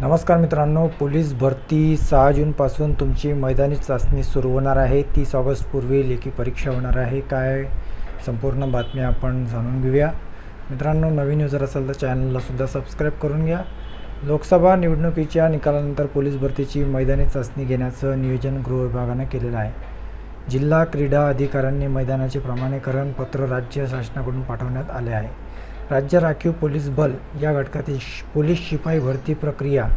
नमस्कार मित्रांनो पोलीस भरती सहा जूनपासून तुमची मैदानी चाचणी सुरू होणार आहे. तीस ऑगस्टपूर्वी लेखी परीक्षा होणार आहे. काय संपूर्ण बातमी आपण जाणून घेऊया. मित्रांनो नवीन युजर असेल तर चॅनललासुद्धा सबस्क्राईब करून घ्या. लोकसभा निवडणुकीच्या निकालानंतर पोलीस भरतीची मैदानी चाचणी घेण्याचं नियोजन गृह विभागानं केलेलं आहे. जिल्हा क्रीडा अधिकाऱ्यांनी मैदानाचे प्रमाणीकरण पत्र राज्य शासनाकडून पाठवण्यात आले आहे. राज्य राखीव पोलीस बल या घटकातील श- पोलीस शिपाई भरती प्रक्रिया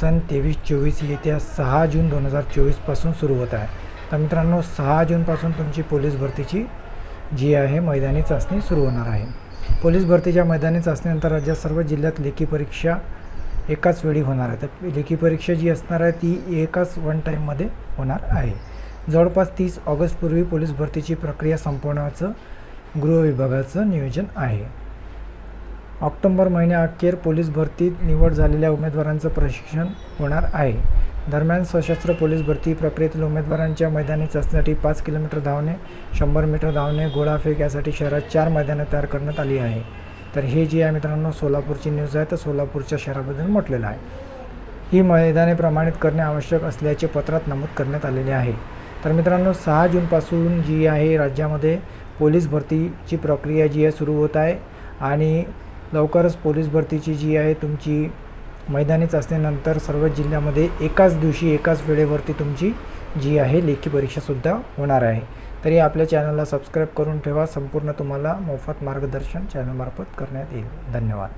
सन तेवीस चोवीस येत्या सहा जून दोन हजार चोवीसपासून सुरू होत आहे. तर मित्रांनो सहा जूनपासून तुमची पोलीस भरतीची जी आहे मैदानी चाचणी सुरू होणार आहे. पोलीस भरतीच्या मैदानी चाचणीनंतर राज्यात सर्व जिल्ह्यात लेखी परीक्षा एकाच वेळी होणार आहे. तर लेखी परीक्षा जी असणार आहे ती एकाच वन टाईममध्ये होणार आहे. जवळपास तीस ऑगस्टपूर्वी पोलीस भरतीची प्रक्रिया संपवण्याचं गृह विभागाचं नियोजन आहे. ऑक्टोंबर महिन्याअखेर पोलीस भरतीत निवड झालेल्या उमेदवारांचं प्रशिक्षण होणार आहे. दरम्यान सशस्त्र पोलीस भरती प्रक्रियेतील उमेदवारांच्या मैदानी चाचण्यासाठी पाच किलोमीटर धावणे शंभर मीटर धावणे गोळाफेक यासाठी शहरात चार मैदानं तयार करण्यात आली आहे. तर हे जी आहे मित्रांनो सोलापूरची न्यूज आहे तर सोलापूरच्या शहराबद्दल म्हटलेलं आहे. ही मैदाने प्रमाणित करणे आवश्यक असल्याचे पत्रात नमूद करण्यात आलेले आहे. तर मित्रांनो सहा जूनपासून जी आहे राज्यामध्ये पोलीस भरतीची प्रक्रिया जी आहे सुरू होत आहे आणि लवकरच पोलीस भरतीची जी आहे तुमची मैदानी चाचणीनंतर सर्व जिल्ह्यामध्ये एकाच दिवशी एकाच वेळेवरती तुमची जी आहे लेखी परीक्षासुद्धा होणार आहे. तरी आपल्या चॅनलला सबस्क्राईब करून ठेवा. संपूर्ण तुम्हाला मोफत मार्गदर्शन चॅनलमार्फत करण्यात येईल. धन्यवाद.